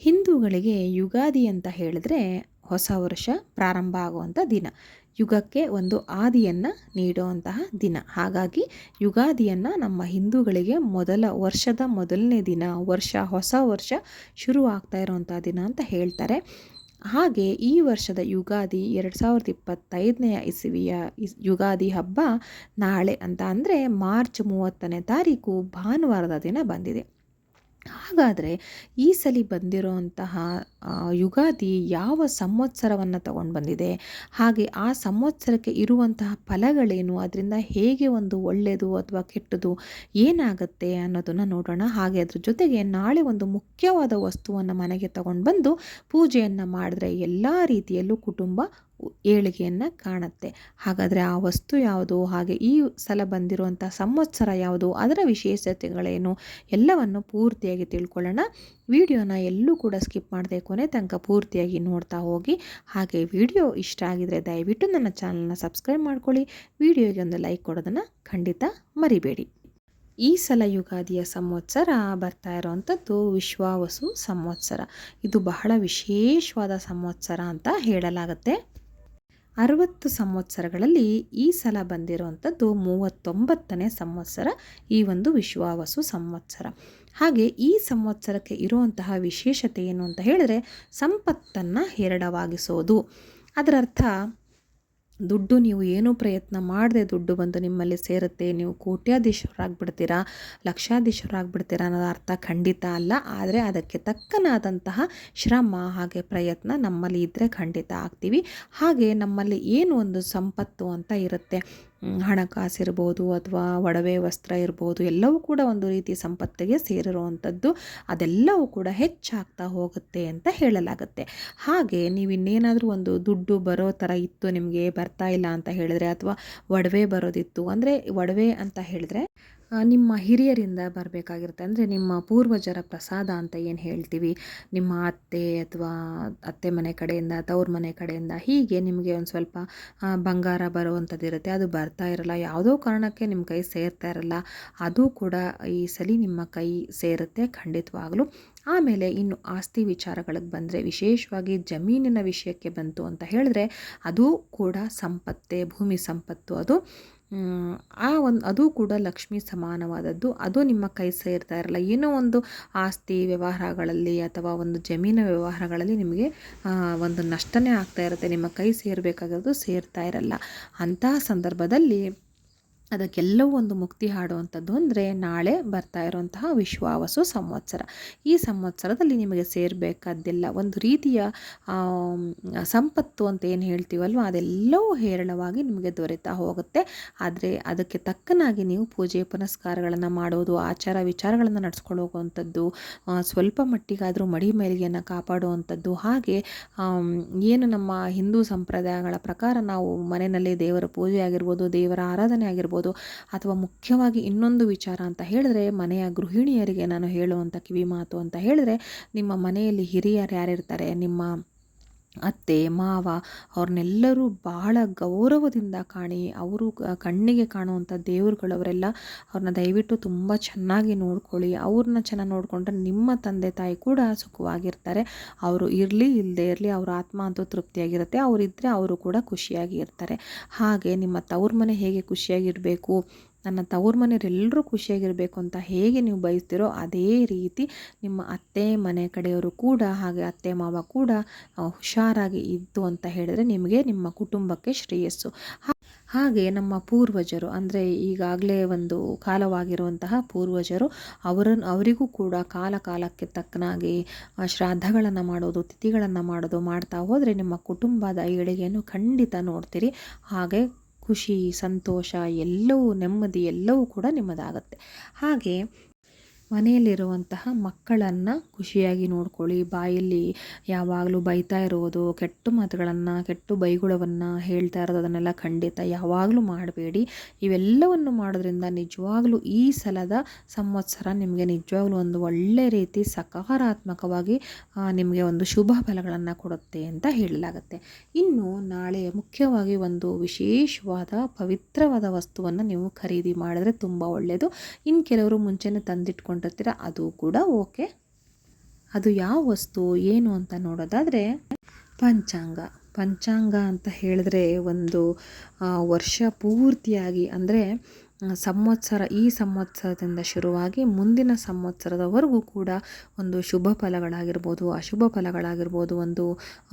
ಹಿಂದೂಗಳಿಗೆ ಯುಗಾದಿ ಅಂತ ಹೇಳಿದ್ರೆ ಹೊಸ ವರ್ಷ ಪ್ರಾರಂಭ ಆಗುವಂಥ ದಿನ. ಯುಗಕ್ಕೆ ಒಂದು ಆದಿಯನ್ನು ನೀಡುವಂತಹ ದಿನ. ಹಾಗಾಗಿ ಯುಗಾದಿಯನ್ನು ನಮ್ಮ ಹಿಂದೂಗಳಿಗೆ ಮೊದಲ ವರ್ಷದ ಮೊದಲನೇ ದಿನ, ವರ್ಷ, ಹೊಸ ವರ್ಷ ಶುರು ಆಗ್ತಾ ಇರುವಂಥ ದಿನ ಅಂತ ಹೇಳ್ತಾರೆ. ಹಾಗೆ ಈ ವರ್ಷದ ಯುಗಾದಿ ಎರಡು ಸಾವಿರದ ಇಪ್ಪತ್ತೈದನೆಯ ಇಸವಿಯ ಯುಗಾದಿ ಹಬ್ಬ ನಾಳೆ ಅಂತ ಅಂದರೆ ಮಾರ್ಚ್ ಮೂವತ್ತನೇ ತಾರೀಕು ಭಾನುವಾರದ ದಿನ ಬಂದಿದೆ. ಹಾಗಾದರೆ ಈ ಸಲ ಬಂದಿರುವಂತಹ ಯುಗಾದಿ ಯಾವ ಸಂವತ್ಸರವನ್ನು ತಗೊಂಡು ಬಂದಿದೆ? ಹಾಗೆ ಆ ಸಂವತ್ಸರಕ್ಕೆ ಇರುವಂತಹ ಫಲಗಳೇನು? ಅದರಿಂದ ಹೇಗೆ ಒಂದು ಒಳ್ಳೆಯದು ಅಥವಾ ಕೆಟ್ಟದು ಏನಾಗುತ್ತೆ ಅನ್ನೋದನ್ನು ನೋಡೋಣ. ಹಾಗೆ ಅದ್ರ ಜೊತೆಗೆ ನಾಳೆ ಒಂದು ಮುಖ್ಯವಾದ ವಸ್ತುವನ್ನು ಮನೆಗೆ ತಗೊಂಡು ಬಂದು ಪೂಜೆಯನ್ನು ಮಾಡಿದ್ರೆ ಎಲ್ಲ ರೀತಿಯಲ್ಲೂ ಕುಟುಂಬ ಏಳಿಗೆಯನ್ನು ಕಾಣುತ್ತೆ. ಹಾಗಾದರೆ ಆ ವಸ್ತು ಯಾವುದು? ಹಾಗೆ ಈ ಸಲ ಬಂದಿರುವಂಥ ಸಂವತ್ಸರ ಯಾವುದು? ಅದರ ವಿಶೇಷತೆಗಳೇನು? ಎಲ್ಲವನ್ನು ಪೂರ್ತಿಯಾಗಿ ತಿಳ್ಕೊಳ್ಳೋಣ. ವಿಡಿಯೋನ ಎಲ್ಲೂ ಕೂಡ ಸ್ಕಿಪ್ ಮಾಡದೆ ಕೊನೆ ತನಕ ಪೂರ್ತಿಯಾಗಿ ನೋಡ್ತಾ ಹೋಗಿ. ಹಾಗೆ ವಿಡಿಯೋ ಇಷ್ಟ ಆಗಿದರೆ ದಯವಿಟ್ಟು ನನ್ನ ಚಾನಲ್ನ ಸಬ್ಸ್ಕ್ರೈಬ್ ಮಾಡ್ಕೊಳ್ಳಿ. ವಿಡಿಯೋಗೆ ಒಂದು ಲೈಕ್ ಕೊಡೋದನ್ನು ಖಂಡಿತ ಮರಿಬೇಡಿ. ಈ ಸಲ ಯುಗಾದಿಯ ಸಂವತ್ಸರ ಬರ್ತಾ ಇರೋವಂಥದ್ದು ವಿಶ್ವಾವಸು ಸಂವತ್ಸರ. ಇದು ಬಹಳ ವಿಶೇಷವಾದ ಸಂವತ್ಸರ ಅಂತ ಹೇಳಲಾಗುತ್ತೆ. ಅರವತ್ತು ಸಂವತ್ಸರಗಳಲ್ಲಿ ಈ ಸಲ ಬಂದಿರುವಂಥದ್ದು ಮೂವತ್ತೊಂಬತ್ತನೇ ಸಂವತ್ಸರ, ಈ ಒಂದು ವಿಶ್ವಾವಸು ಸಂವತ್ಸರ. ಹಾಗೆ ಈ ಸಂವತ್ಸರಕ್ಕೆ ಇರುವಂತಹ ವಿಶೇಷತೆ ಏನು ಅಂತ ಹೇಳಿದ್ರೆ ಸಂಪತ್ತನ್ನು ಹೇರಳವಾಗಿಸೋದು ಅದರರ್ಥ ದುಡ್ಡು ನೀವು ಏನೂ ಪ್ರಯತ್ನ ಮಾಡದೆ ದುಡ್ಡು ಬಂದು ನಿಮ್ಮಲ್ಲಿ ಸೇರುತ್ತೆ, ನೀವು ಕೋಟ್ಯಾಧೀಶರಾಗ್ಬಿಡ್ತೀರಾ, ಲಕ್ಷಾಧೀಶರಾಗ್ಬಿಡ್ತೀರಾ ಅನ್ನೋದು ಅರ್ಥ ಖಂಡಿತ ಅಲ್ಲ. ಆದರೆ ಅದಕ್ಕೆ ತಕ್ಕನಾದಂತಹ ಶ್ರಮ ಹಾಗೆ ಪ್ರಯತ್ನ ನಮ್ಮಲ್ಲಿ ಇದ್ದರೆ ಖಂಡಿತ ಆಗ್ತೀವಿ. ಹಾಗೆ ನಮ್ಮಲ್ಲಿ ಏನು ಒಂದು ಸಂಪತ್ತು ಅಂತ ಇರುತ್ತೆ. ಹಣಕಾಸಿರ್ಬೋದು ಅಥವಾ ಒಡವೆ ವಸ್ತ್ರ ಇರ್ಬೋದು, ಎಲ್ಲವೂ ಕೂಡ ಒಂದು ರೀತಿ ಸಂಪತ್ತಿಗೆ ಸೇರಿರುವಂಥದ್ದು, ಅದೆಲ್ಲವೂ ಕೂಡ ಹೆಚ್ಚಾಗ್ತಾ ಹೋಗುತ್ತೆ ಅಂತ ಹೇಳಲಾಗುತ್ತೆ. ಹಾಗೆ ನೀವು ಇನ್ನೇನಾದರೂ ಒಂದು ದುಡ್ಡು ಬರೋ ಥರ ಇತ್ತು ನಿಮಗೆ ಬರ್ತಾ ಇಲ್ಲ ಅಂತ ಹೇಳಿದ್ರೆ ಅಥವಾ ಒಡವೆ ಬರೋದಿತ್ತು, ಅಂದರೆ ಒಡವೆ ಅಂತ ಹೇಳಿದ್ರೆ ನಿಮ್ಮ ಹಿರಿಯರಿಂದ ಬರಬೇಕಾಗಿರುತ್ತೆ. ಅಂದರೆ ನಿಮ್ಮ ಪೂರ್ವಜರ ಪ್ರಸಾದ ಅಂತ ಏನು ಹೇಳ್ತೀವಿ? ನಿಮ್ಮ ಅತ್ತೆ ಅಥವಾ ಅತ್ತೆ ಮನೆ ಕಡೆಯಿಂದ, ತವ್ರ ಮನೆ ಕಡೆಯಿಂದ ಹೀಗೆ ನಿಮಗೆ ಒಂದು ಸ್ವಲ್ಪ ಬಂಗಾರ ಬರುವಂಥದ್ದು ಇರುತ್ತೆ. ಅದು ಬರ್ತಾ ಇರಲ್ಲ. ಯಾವುದೋ ಕಾರಣಕ್ಕೆ ನಿಮ್ಮ ಕೈ ಸೇರ್ತಾ ಇರಲ್ಲ. ಅದು ಕೂಡ ಈ ಸಲ ನಿಮ್ಮ ಕೈ ಸೇರುತ್ತೆ ಖಂಡಿತವಾಗಲೂ. ಆಮೇಲೆ ಇನ್ನು ಆಸ್ತಿ ವಿಚಾರಗಳಿಗೆ ಬಂದರೆ ವಿಶೇಷವಾಗಿ ಜಮೀನಿನ ವಿಷಯಕ್ಕೆ ಬಂತು ಅಂತ ಹೇಳಿದ್ರೆ, ಅದು ಕೂಡ ಸಂಪತ್ತೆ, ಭೂಮಿ ಸಂಪತ್ತು. ಅದು ಆ ಒಂದು ಅದು ಕೂಡ ಲಕ್ಷ್ಮಿ ಸಮಾನವಾದದ್ದು. ಅದು ನಿಮ್ಮ ಕೈ ಸೇರ್ತಾ ಇರಲ್ಲ. ಏನೋ ಒಂದು ಆಸ್ತಿ ವ್ಯವಹಾರಗಳಲ್ಲಿ ಅಥವಾ ಒಂದು ಜಮೀನು ವ್ಯವಹಾರಗಳಲ್ಲಿ ನಿಮಗೆ ಒಂದು ನಷ್ಟನೇ ಆಗ್ತಾ ಇರುತ್ತೆ. ನಿಮ್ಮ ಕೈ ಸೇರಬೇಕಾಗಿರೋದು ಸೇರ್ತಾ ಇರಲ್ಲ. ಅಂತಹ ಸಂದರ್ಭದಲ್ಲಿ ಅದಕ್ಕೆಲ್ಲವೂ ಒಂದು ಮುಕ್ತಿ ಹಾಡುವಂಥದ್ದು ಅಂದರೆ ನಾಳೆ ಬರ್ತಾ ಇರುವಂತಹ ವಿಶ್ವಾವಸು ಸಂವತ್ಸರ. ಈ ಸಂವತ್ಸರದಲ್ಲಿ ನಿಮಗೆ ಸೇರಬೇಕಾದ್ದೆಲ್ಲ, ಒಂದು ರೀತಿಯ ಸಂಪತ್ತು ಅಂತ ಏನು ಹೇಳ್ತೀವಲ್ವ, ಅದೆಲ್ಲವೂ ಹೇರಳವಾಗಿ ನಿಮಗೆ ದೊರೆತಾ ಹೋಗುತ್ತೆ. ಆದರೆ ಅದಕ್ಕೆ ತಕ್ಕನಾಗಿ ನೀವು ಪೂಜೆ ಪುನಸ್ಕಾರಗಳನ್ನು ಮಾಡೋದು, ಆಚಾರ ವಿಚಾರಗಳನ್ನು ನಡ್ಸ್ಕೊಂಡು ಹೋಗುವಂಥದ್ದು ಸ್ವಲ್ಪ ಮಟ್ಟಿಗಾದರೂ ಮಡಿ ಮೇಲಿಗೆಯನ್ನು ಕಾಪಾಡುವಂಥದ್ದು, ಹಾಗೆ ಏನು ನಮ್ಮ ಹಿಂದೂ ಸಂಪ್ರದಾಯಗಳ ಪ್ರಕಾರ ನಾವು ಮನೆಯಲ್ಲಿ ದೇವರ ಪೂಜೆ ಆಗಿರ್ಬೋದು ದೇವರ ಆರಾಧನೆ ಆಗಿರ್ಬೋದು ಅಥವಾ ಮುಖ್ಯವಾಗಿ ಇನ್ನೊಂದು ವಿಚಾರ ಅಂತ ಹೇಳಿದ್ರೆ, ಮನೆಯ ಗೃಹಿಣಿಯರಿಗೆ ನಾನು ಹೇಳುವಂಥ ಕಿವಿ ಮಾತು ಅಂತ ಹೇಳಿದ್ರೆ, ನಿಮ್ಮ ಮನೆಯಲ್ಲಿ ಹಿರಿಯರು ಯಾರಿರ್ತಾರೆ? ನಿಮ್ಮ ಅತ್ತೆ, ಮಾವ ಅವ್ರನ್ನೆಲ್ಲರೂ ಬಹಳ ಗೌರವದಿಂದ ಕಾಣಿ, ಅವರು ಕಣ್ಣಿಗೆ ಕಾಣುವಂಥ ದೇವರುಗಳವರೆಲ್ಲ ಅವ್ರನ್ನ ದಯವಿಟ್ಟು ತುಂಬ ಚೆನ್ನಾಗಿ ನೋಡ್ಕೊಳ್ಳಿ. ಅವ್ರನ್ನ ಚೆನ್ನಾಗಿ ನೋಡಿಕೊಂಡ್ರೆ ನಿಮ್ಮ ತಂದೆ ತಾಯಿ ಕೂಡ ಸುಖವಾಗಿರ್ತಾರೆ. ಅವರು ಇರಲಿ ಇಲ್ಲದೆ ಇರಲಿ, ಅವ್ರ ಆತ್ಮ ಅಂತೂ ತೃಪ್ತಿಯಾಗಿರುತ್ತೆ. ಅವರಿದ್ದರೆ ಅವರು ಕೂಡ ಖುಷಿಯಾಗಿ ಇರ್ತಾರೆ. ಹಾಗೆ ನಿಮ್ಮ ತವ್ರ ಮನೆ ಹೇಗೆ ಖುಷಿಯಾಗಿರಬೇಕು? ನನ್ನ ತವ್ರ ಮನೆಯವರೆಲ್ಲರೂ ಖುಷಿಯಾಗಿರಬೇಕು ಅಂತ ಹೇಗೆ ನೀವು ಬಯಸ್ತೀರೋ ಅದೇ ರೀತಿ ನಿಮ್ಮ ಅತ್ತೆ ಮನೆ ಕಡೆಯವರು ಕೂಡ ಹಾಗೆ ಅತ್ತೆ ಮಾವ ಕೂಡ ಹುಷಾರಾಗಿ ಇದ್ದು ಅಂತ ಹೇಳಿದರೆ ನಿಮಗೆ ನಿಮ್ಮ ಕುಟುಂಬಕ್ಕೆ ಶ್ರೇಯಸ್ಸು. ಹಾಗೆ ನಮ್ಮ ಪೂರ್ವಜರು, ಅಂದರೆ ಈಗಾಗಲೇ ಒಂದು ಕಾಲವಾಗಿರುವಂತಹ ಪೂರ್ವಜರು ಅವರನ್ನು ಅವರಿಗೂ ಕೂಡ ಕಾಲ ಕಾಲಕ್ಕೆ ತಕ್ಕನಾಗಿ ಶ್ರಾದ್ದಗಳನ್ನು ಮಾಡೋದು, ತಿಥಿಗಳನ್ನು ಮಾಡೋದು ಮಾಡ್ತಾ ಹೋದರೆ ನಿಮ್ಮ ಕುಟುಂಬದ ಏಳಿಗೆಯನ್ನು ಖಂಡಿತ ನೋಡ್ತೀರಿ. ಹಾಗೆ ಖುಷಿ ಸಂತೋಷ ಎಲ್ಲವೂ ನೆಮ್ಮದಿ ಎಲ್ಲವೂ ಕೂಡ ನಿಮ್ಮದಾಗತ್ತೆ. ಹಾಗೆ ಮನೆಯಲ್ಲಿರುವಂತಹ ಮಕ್ಕಳನ್ನು ಖುಷಿಯಾಗಿ ನೋಡ್ಕೊಳ್ಳಿ. ಬಾಯಲ್ಲಿ ಯಾವಾಗಲೂ ಬೈತಾ ಇರೋದು ಕೆಟ್ಟ ಮಾತುಗಳನ್ನು, ಕೆಟ್ಟ ಬೈಗುಳವನ್ನು ಹೇಳ್ತಾ ಇರೋದು ಅದನ್ನೆಲ್ಲ ಖಂಡಿತ ಯಾವಾಗಲೂ ಮಾಡಬೇಡಿ. ಇವೆಲ್ಲವನ್ನು ಮಾಡೋದ್ರಿಂದ ನಿಜವಾಗ್ಲೂ ಈ ಸಲದ ಸಂವತ್ಸರ ನಿಮಗೆ ನಿಜವಾಗ್ಲೂ ಒಂದು ಒಳ್ಳೆ ರೀತಿ ಸಕಾರಾತ್ಮಕವಾಗಿ ನಿಮಗೆ ಒಂದು ಶುಭ ಫಲಗಳನ್ನು ಕೊಡುತ್ತೆ ಅಂತ ಹೇಳಲಾಗುತ್ತೆ. ಇನ್ನು ನಾಳೆ ಮುಖ್ಯವಾಗಿ ಒಂದು ವಿಶೇಷವಾದ ಪವಿತ್ರವಾದ ವಸ್ತುವನ್ನು ನೀವು ಖರೀದಿ ಮಾಡಿದ್ರೆ ತುಂಬ ಒಳ್ಳೆಯದು ಇನ್ನು ಕೆಲವರು ಮುಂಚೆನೇ ತಂದಿಟ್ಕೊಂಡು ಅದು ಕೂಡ ಓಕೆ. ಅದು ಯಾವ ವಸ್ತು, ಏನು ಅಂತ ನೋಡೋದಾದರೆ, ಪಂಚಾಂಗ. ಪಂಚಾಂಗ ಅಂತ ಹೇಳಿದ್ರೆ ಒಂದು ವರ್ಷ ಪೂರ್ತಿಯಾಗಿ ಅಂದರೆ ಸಂವತ್ಸರ, ಈ ಸಂವತ್ಸರದಿಂದ ಶುರುವಾಗಿ ಮುಂದಿನ ಸಂವತ್ಸರದವರೆಗೂ ಕೂಡ ಒಂದು ಶುಭ ಫಲಗಳಾಗಿರ್ಬೋದು, ಅಶುಭ ಫಲಗಳಾಗಿರ್ಬೋದು, ಒಂದು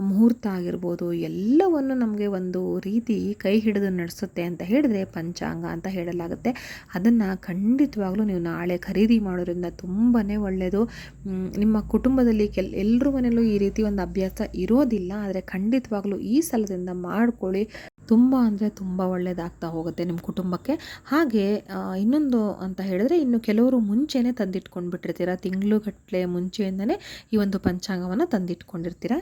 ಮುಹೂರ್ತ ಆಗಿರ್ಬೋದು, ಎಲ್ಲವನ್ನು ನಮಗೆ ಒಂದು ರೀತಿ ಕೈ ಹಿಡಿದು ನಡೆಸುತ್ತೆ ಅಂತ ಹೇಳಿದ್ರೆ ಪಂಚಾಂಗ ಅಂತ ಹೇಳಲಾಗುತ್ತೆ. ಅದನ್ನು ಖಂಡಿತವಾಗ್ಲೂ ನೀವು ನಾಳೆ ಖರೀದಿ ಮಾಡೋದ್ರಿಂದ ತುಂಬಾ ಒಳ್ಳೆಯದು ನಿಮ್ಮ ಕುಟುಂಬದಲ್ಲಿ ಕೆಲ್ ಎಲ್ಲರ ಮನೆಯಲ್ಲೂ ಈ ರೀತಿ ಒಂದು ಅಭ್ಯಾಸ ಇರೋದಿಲ್ಲ, ಆದರೆ ಖಂಡಿತವಾಗ್ಲೂ ಈ ಸಲದಿಂದ ಮಾಡ್ಕೊಳ್ಳಿ. ತುಂಬ ಅಂದರೆ ತುಂಬ ಒಳ್ಳೆಯದಾಗ್ತಾ ಹೋಗುತ್ತೆ ನಿಮ್ಮ ಕುಟುಂಬಕ್ಕೆ. ಹಾಗೆ ಇನ್ನೊಂದು ಅಂತ ಹೇಳಿದ್ರೆ ಇನ್ನು ಕೆಲವರು ಮುಂಚೆನೇ ತಂದಿಟ್ಕೊಂಡು ಬಿಟ್ಟಿರ್ತೀರ ತಿಂಗಳುಗಟ್ಟಲೆ ಮುಂಚೆಯಿಂದನೇ ಈ ಒಂದು ಪಂಚಾಂಗವನ್ನು ತಂದಿಟ್ಕೊಂಡಿರ್ತೀರ?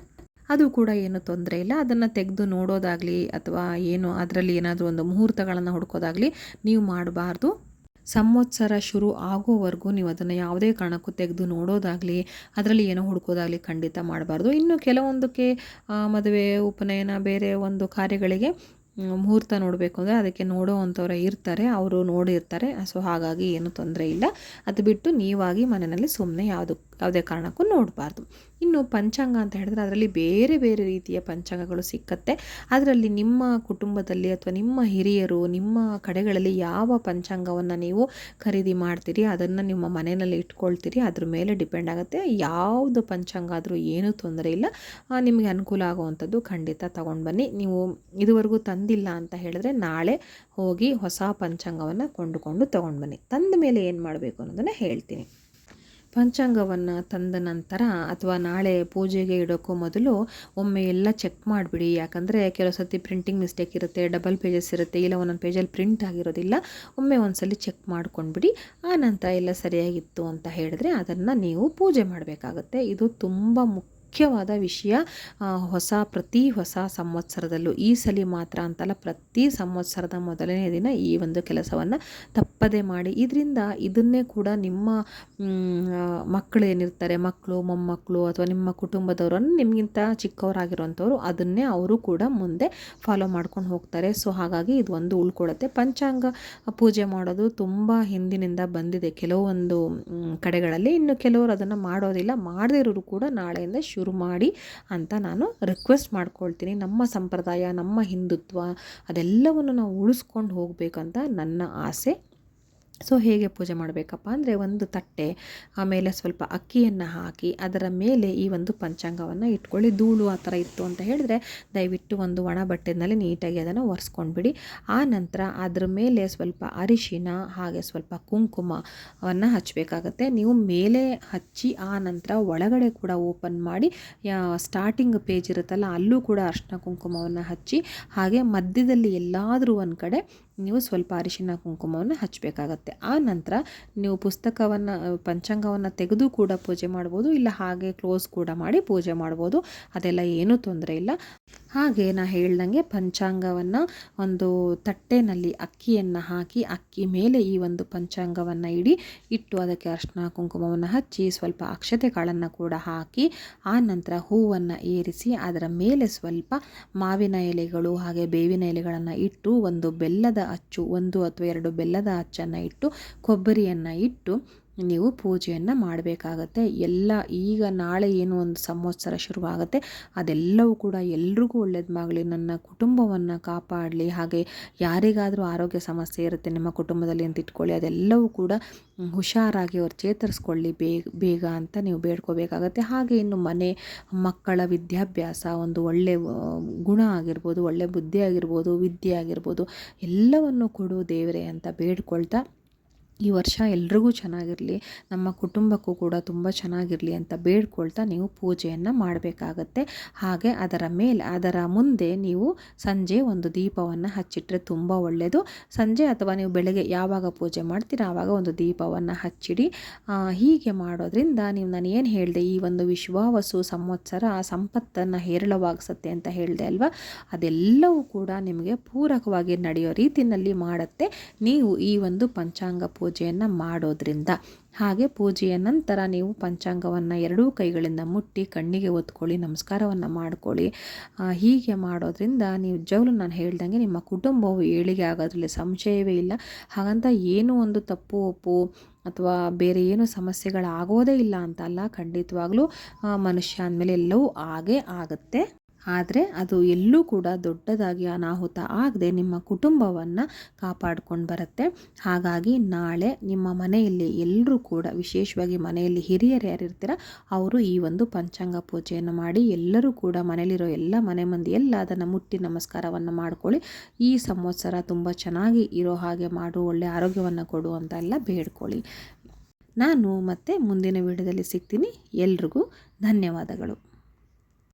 ಅದು ಕೂಡ ಏನು ತೊಂದರೆ ಇಲ್ಲ. ಅದನ್ನು ತೆಗೆದು ನೋಡೋದಾಗಲಿ ಅಥವಾ ಏನು ಅದರಲ್ಲಿ ಏನಾದರೂ ಒಂದು ಮುಹೂರ್ತಗಳನ್ನು ಹುಡ್ಕೋದಾಗಲಿ ನೀವು ಮಾಡಬಾರ್ದು. ಸಂವತ್ಸರ ಶುರು ಆಗೋವರೆಗೂ ನೀವು ಅದನ್ನು ಯಾವುದೇ ಕಾರಣಕ್ಕೂ ತೆಗೆದು ನೋಡೋದಾಗಲಿ, ಅದರಲ್ಲಿ ಏನೋ ಹುಡುಕೋದಾಗಲಿ ಖಂಡಿತ ಮಾಡಬಾರ್ದು. ಇನ್ನು ಕೆಲವೊಂದಕ್ಕೆ ಮದುವೆ, ಉಪನಯನ ಬೇರೆ ಒಂದು ಕಾರ್ಯಗಳಿಗೆ ಮುಹೂರ್ತ ನೋಡಬೇಕು ಅಂದರೆ ಅದಕ್ಕೆ ನೋಡೋ ಅಂಥವ್ರು ಇರ್ತಾರೆ, ಅವರು ನೋಡಿರ್ತಾರೆ. ಸೊ ಹಾಗಾಗಿ ಏನು ತೊಂದರೆ ಇಲ್ಲ. ಅದು ಬಿಟ್ಟು ನೀವಾಗಿ ಮನೆಯಲ್ಲಿ ಸುಮ್ಮನೆ ಯಾವುದು ಯಾವುದೇ ಕಾರಣಕ್ಕೂ ನೋಡಬಾರ್ದು. ಇನ್ನು ಪಂಚಾಂಗ ಅಂತ ಹೇಳಿದ್ರೆ ಅದರಲ್ಲಿ ಬೇರೆ ಬೇರೆ ರೀತಿಯ ಪಂಚಾಂಗಗಳು ಸಿಕ್ಕತ್ತೆ. ಅದರಲ್ಲಿ ನಿಮ್ಮ ಕುಟುಂಬದಲ್ಲಿ ಅಥವಾ ನಿಮ್ಮ ಹಿರಿಯರು, ನಿಮ್ಮ ಕಡೆಗಳಲ್ಲಿ ಯಾವ ಪಂಚಾಂಗವನ್ನು ನೀವು ಖರೀದಿ ಮಾಡ್ತೀರಿ, ಅದನ್ನು ನಿಮ್ಮ ಮನೆಯಲ್ಲಿ ಇಟ್ಕೊಳ್ತೀರಿ, ಅದ್ರ ಮೇಲೆ ಡಿಪೆಂಡ್ ಆಗುತ್ತೆ. ಯಾವುದು ಪಂಚಾಂಗ ಆದರೂ ಏನೂ ತೊಂದರೆ ಇಲ್ಲ. ನಿಮಗೆ ಅನುಕೂಲ ಆಗುವಂಥದ್ದು ಖಂಡಿತ ತಗೊಂಡು ಬನ್ನಿ. ನೀವು ಇದುವರೆಗೂ ತಂದಿಲ್ಲ ಅಂತ ಹೇಳಿದ್ರೆ ನಾಳೆ ಹೋಗಿ ಹೊಸ ಪಂಚಾಂಗವನ್ನು ಕೊಂಡುಕೊಂಡು ತೊಗೊಂಡು ಬನ್ನಿ. ತಂದ ಮೇಲೆ ಏನು ಮಾಡಬೇಕು ಅನ್ನೋದನ್ನು ಹೇಳ್ತೀನಿ. ಪಂಚಾಂಗವನ್ನು ತಂದ ನಂತರ ಅಥವಾ ನಾಳೆ ಪೂಜೆಗೆ ಇಡೋಕ್ಕೂ ಮೊದಲು ಒಮ್ಮೆ ಎಲ್ಲ ಚೆಕ್ ಮಾಡಿಬಿಡಿ. ಯಾಕಂದರೆ ಕೆಲವು ಸರ್ತಿ ಪ್ರಿಂಟಿಂಗ್ ಮಿಸ್ಟೇಕ್ ಇರುತ್ತೆ ಡಬಲ್ ಪೇಜಸ್ ಇರುತ್ತೆ, ಇಲ್ಲ ಒಂದೊಂದು ಪೇಜಲ್ಲಿ ಪ್ರಿಂಟ್ ಆಗಿರೋದಿಲ್ಲ. ಒಮ್ಮೆ ಒಂದ್ಸಲಿ ಚೆಕ್ ಮಾಡ್ಕೊಂಡ್ಬಿಡಿ. ಆ ನಂತರ ಎಲ್ಲ ಸರಿಯಾಗಿತ್ತು ಅಂತ ಹೇಳಿದ್ರೆ ಅದನ್ನು ನೀವು ಪೂಜೆ ಮಾಡಬೇಕಾಗುತ್ತೆ. ಇದು ತುಂಬ ಮುಖ್ಯ. ಮುಖ್ಯವಾದ ವಿಷಯ ಹೊಸ ಪ್ರತಿ ಹೊಸ ಸಂವತ್ಸರದಲ್ಲೂ ಈ ಸಲ ಮಾತ್ರ ಅಂತಲ್ಲ, ಪ್ರತಿ ಸಂವತ್ಸರದ ಮೊದಲನೇ ದಿನ ಈ ಒಂದು ಕೆಲಸವನ್ನು ತಪ್ಪದೆ ಮಾಡಿ. ಇದರಿಂದ ಇದನ್ನೇ ಕೂಡ ನಿಮ್ಮ ಮಕ್ಕಳು ಏನಿರ್ತಾರೆ ಮಕ್ಕಳು ಮೊಮ್ಮಕ್ಕಳು ಅಥವಾ ನಿಮ್ಮ ಕುಟುಂಬದವರನ್ನು ನಿಮಗಿಂತ ಚಿಕ್ಕವರಾಗಿರುವಂಥವ್ರು ಅದನ್ನೇ ಅವರು ಕೂಡ ಮುಂದೆ ಫಾಲೋ ಮಾಡ್ಕೊಂಡು ಹೋಗ್ತಾರೆ. ಸೊ ಹಾಗಾಗಿ ಇದು ಒಂದು ಉಳ್ಕೊಳ್ಳುತ್ತೆ ಪಂಚಾಂಗ ಪೂಜೆ ಮಾಡೋದು ತುಂಬ ಹಿಂದಿನಿಂದ ಬಂದಿದೆ. ಕೆಲವೊಂದು ಕಡೆಗಳಲ್ಲಿ ಇನ್ನು ಕೆಲವರು ಅದನ್ನು ಮಾಡೋದಿಲ್ಲ. ಮಾಡದಿರೋರು ಕೂಡ ನಾಳೆಯಿಂದ ಶುರು ಶುರು ಮಾಡಿ ಅಂತ ನಾನು ರಿಕ್ವೆಸ್ಟ್ ಮಾಡ್ಕೊಳ್ತೀನಿ. ನಮ್ಮ ಸಂಪ್ರದಾಯ, ನಮ್ಮ ಹಿಂದುತ್ವ ಅದೆಲ್ಲವನ್ನು ನಾವು ಉಳಿಸ್ಕೊಂಡು ಹೋಗಬೇಕಂತ ನನ್ನ ಆಸೆ. ಸೊ ಹೇಗೆ ಪೂಜೆ ಮಾಡಬೇಕಪ್ಪ ಅಂದರೆ ಒಂದು ತಟ್ಟೆ, ಆಮೇಲೆ ಸ್ವಲ್ಪ ಅಕ್ಕಿಯನ್ನು ಹಾಕಿ ಅದರ ಮೇಲೆ ಈ ಒಂದು ಪಂಚಾಂಗವನ್ನು ಇಟ್ಕೊಳ್ಳಿ. ಧೂಳು ಆ ಥರ ಇತ್ತು ಅಂತ ಹೇಳಿದ್ರೆ ದಯವಿಟ್ಟು ಒಂದು ಒಣ ಬಟ್ಟೆನಲ್ಲಿ ನೀಟಾಗಿ ಅದನ್ನು ಒರೆಸ್ಕೊಂಡ್ಬಿಡಿ. ಆ ನಂತರ ಅದ್ರ ಮೇಲೆ ಸ್ವಲ್ಪ ಅರಿಶಿನ, ಹಾಗೆ ಸ್ವಲ್ಪ ಕುಂಕುಮವನ್ನು ಹಚ್ಚಬೇಕಾಗತ್ತೆ ನೀವು ಮೇಲೆ ಹಚ್ಚಿ ಆ ನಂತರ ಒಳಗಡೆ ಕೂಡ ಓಪನ್ ಮಾಡಿ ಸ್ಟಾರ್ಟಿಂಗ್ ಪೇಜ್ ಇರುತ್ತಲ್ಲ ಅಲ್ಲೂ ಕೂಡ ಅರ್ಶಿನ ಕುಂಕುಮವನ್ನು ಹಚ್ಚಿ, ಹಾಗೆ ಮಧ್ಯದಲ್ಲಿ ಎಲ್ಲಾದರೂ ಒಂದು ಕಡೆ ನೀವು ಸ್ವಲ್ಪ ಅರಿಶಿನ ಕುಂಕುಮವನ್ನು ಹಚ್ಚಬೇಕಾಗತ್ತೆ ಆ ನಂತರ ನೀವು ಪುಸ್ತಕವನ್ನು, ಪಂಚಾಂಗವನ್ನು ತೆಗೆದು ಕೂಡ ಪೂಜೆ ಮಾಡ್ಬೋದು, ಇಲ್ಲ ಹಾಗೆ ಕ್ಲೋಸ್ ಕೂಡ ಮಾಡಿ ಪೂಜೆ ಮಾಡ್ಬೋದು, ಅದೆಲ್ಲ ಏನೂ ತೊಂದರೆ ಇಲ್ಲ. ಹಾಗೆ ನಾ ಹೇಳ್ದಂಗೆ ಪಂಚಾಂಗವನ್ನು ಒಂದು ತಟ್ಟೆನಲ್ಲಿ ಅಕ್ಕಿಯನ್ನು ಹಾಕಿ, ಅಕ್ಕಿ ಮೇಲೆ ಈ ಒಂದು ಪಂಚಾಂಗವನ್ನು ಇಡಿ, ಇಟ್ಟು ಅದಕ್ಕೆ ಅರ್ಶಿನ ಕುಂಕುಮವನ್ನು ಹಚ್ಚಿ, ಸ್ವಲ್ಪ ಅಕ್ಷತೆ ಕಾಳನ್ನು ಕೂಡ ಹಾಕಿ, ಆ ನಂತರ ಹೂವನ್ನು ಏರಿಸಿ, ಅದರ ಮೇಲೆ ಸ್ವಲ್ಪ ಮಾವಿನ ಎಲೆಗಳು ಹಾಗೆ ಬೇವಿನ ಎಲೆಗಳನ್ನು ಇಟ್ಟು ಒಂದು ಬೆಲ್ಲದ ಅಚ್ಚು ಒಂದು ಅಥವಾ ಎರಡು ಬೆಲ್ಲದ ಅಚ್ಚನ್ನು ಇಟ್ಟು ಕೊಬ್ಬರಿಯನ್ನು ಇಟ್ಟು ನೀವು ಪೂಜೆಯನ್ನು ಮಾಡಬೇಕಾಗತ್ತೆ. ಎಲ್ಲ ಈಗ ನಾಳೆ ಏನು ಒಂದು ಸಂವತ್ಸರ ಶುರುವಾಗುತ್ತೆ, ಅದೆಲ್ಲವೂ ಕೂಡ ಎಲ್ರಿಗೂ ಒಳ್ಳೇದಾಗಲಿ ನನ್ನ ಕುಟುಂಬವನ್ನು ಕಾಪಾಡಲಿ. ಹಾಗೆ ಯಾರಿಗಾದರೂ ಆರೋಗ್ಯ ಸಮಸ್ಯೆ ಇರುತ್ತೆ, ನಿಮ್ಮ ಕುಟುಂಬದಲ್ಲಿ ಅಂತ ಇಟ್ಕೊಳ್ಳಿ. ಅದೆಲ್ಲವೂ ಕೂಡ ಹುಷಾರಾಗಿ ಅವ್ರು ಚೇತರಿಸ್ಕೊಳ್ಳಿ. ಬೇಗ ಬೇಗ ಅಂತ ನೀವು ಬೇಡ್ಕೋಬೇಕಾಗತ್ತೆ. ಹಾಗೆ ಇನ್ನು ಮನೆ, ಮಕ್ಕಳ ವಿದ್ಯಾಭ್ಯಾಸ ಒಂದು ಒಳ್ಳೆ ಗುಣ ಆಗಿರ್ಬೋದು, ಒಳ್ಳೆ ಬುದ್ಧಿ ಆಗಿರ್ಬೋದು, ವಿದ್ಯೆ ಆಗಿರ್ಬೋದು, ಎಲ್ಲವನ್ನು ಕೊಡು ದೇವರೇ ಅಂತ ಬೇಡ್ಕೊಳ್ತಾ ಈ ವರ್ಷ ಎಲ್ರಿಗೂ ಚೆನ್ನಾಗಿರಲಿ, ನಮ್ಮ ಕುಟುಂಬಕ್ಕೂ ಕೂಡ ತುಂಬ ಚೆನ್ನಾಗಿರಲಿ ಅಂತ ಬೇಡ್ಕೊಳ್ತಾ ನೀವು ಪೂಜೆಯನ್ನು ಮಾಡಬೇಕಾಗತ್ತೆ. ಹಾಗೆ ಅದರ ಮೇಲೆ, ಅದರ ಮುಂದೆ ನೀವು ಸಂಜೆ ಒಂದು ದೀಪವನ್ನು ಹಚ್ಚಿಟ್ರೆ ತುಂಬ ಒಳ್ಳೆಯದು ಸಂಜೆ ಅಥವಾ ನೀವು ಬೆಳಗ್ಗೆ ಯಾವಾಗ ಪೂಜೆ ಮಾಡ್ತೀರಾ ಆವಾಗ ಒಂದು ದೀಪವನ್ನು ಹಚ್ಚಿಡಿ. ಹೀಗೆ ಮಾಡೋದ್ರಿಂದ ನೀವು, ನಾನು ಏನು ಹೇಳಿದೆ, ಈ ಒಂದು ವಿಶ್ವಾವಸು ಸಂವತ್ಸರ ಸಂಪತ್ತನ್ನು ಹೇರಳವಾಗಿಸುತ್ತೆ ಅಂತ ಹೇಳಿದೆ ಅಲ್ವಾ? ಅದೆಲ್ಲವೂ ಕೂಡ ನಿಮಗೆ ಪೂರಕವಾಗಿ ನಡೆಯೋ ರೀತಿಯಲ್ಲಿ ಮಾಡುತ್ತೆ. ನೀವು ಈ ಒಂದು ಪಂಚಾಂಗ ಪೂಜೆಯನ್ನು ಮಾಡೋದ್ರಿಂದ. ಹಾಗೆ ಪೂಜೆಯ ನಂತರ ನೀವು ಪಂಚಾಂಗವನ್ನು ಎರಡೂ ಕೈಗಳಿಂದ ಮುಟ್ಟಿ ಕಣ್ಣಿಗೆ ಒತ್ಕೊಳ್ಳಿ ನಮಸ್ಕಾರವನ್ನು ಮಾಡ್ಕೊಳ್ಳಿ. ಹೀಗೆ ಮಾಡೋದ್ರಿಂದ ನೀವು ಜವಲು ನಾನು ಹೇಳ್ದಂಗೆ ನಿಮ್ಮ ಕುಟುಂಬವು ಏಳಿಗೆ ಆಗೋದ್ರಲ್ಲಿ ಸಂಶಯವೇ ಇಲ್ಲ. ಹಾಗಂತ ಏನೂ ಒಂದು ತಪ್ಪು, ಒಪ್ಪು ಅಥವಾ ಬೇರೆ ಏನು ಸಮಸ್ಯೆಗಳಾಗೋದೇ ಇಲ್ಲ ಅಂತ ಅಲ್ಲ ಖಂಡಿತವಾಗ್ಲೂ ಮನುಷ್ಯ ಅಂದಮೇಲೆ ಎಲ್ಲವೂ ಆಗೇ ಆಗುತ್ತೆ. ಆದರೆ ಅದು ಎಲ್ಲೂ ಕೂಡ ದೊಡ್ಡದಾಗಿ ಅನಾಹುತ ಆಗದೆ ನಿಮ್ಮ ಕುಟುಂಬವನ್ನು ಕಾಪಾಡ್ಕೊಂಡು ಬರುತ್ತೆ. ಹಾಗಾಗಿ ನಾಳೆ ನಿಮ್ಮ ಮನೆಯಲ್ಲಿ ಎಲ್ಲರೂ ಕೂಡ, ವಿಶೇಷವಾಗಿ ಮನೆಯಲ್ಲಿ ಹಿರಿಯರು ಯಾರಿರ್ತೀರ ಅವರು ಈ ಒಂದು ಪಂಚಾಂಗ ಪೂಜೆಯನ್ನು ಮಾಡಿ ಎಲ್ಲರೂ ಕೂಡ ಮನೆಯಲ್ಲಿರೋ ಎಲ್ಲ ಮನೆ ಮಂದಿ ಎಲ್ಲ ಅದನ್ನು ಮುಟ್ಟಿ ನಮಸ್ಕಾರವನ್ನು ಮಾಡ್ಕೊಳ್ಳಿ. ಈ ಸಂವತ್ಸರ ತುಂಬ ಚೆನ್ನಾಗಿ ಇರೋ ಹಾಗೆ ಮಾಡು, ಒಳ್ಳೆ ಆರೋಗ್ಯವನ್ನು ಕೊಡು ಅಂತ ಎಲ್ಲ ಬೇಡ್ಕೊಳ್ಳಿ. ನಾನು ಮತ್ತೆ ಮುಂದಿನ ವಿಡಿಯೋದಲ್ಲಿ ಸಿಗ್ತೀನಿ. ಎಲ್ರಿಗೂ ಧನ್ಯವಾದಗಳು.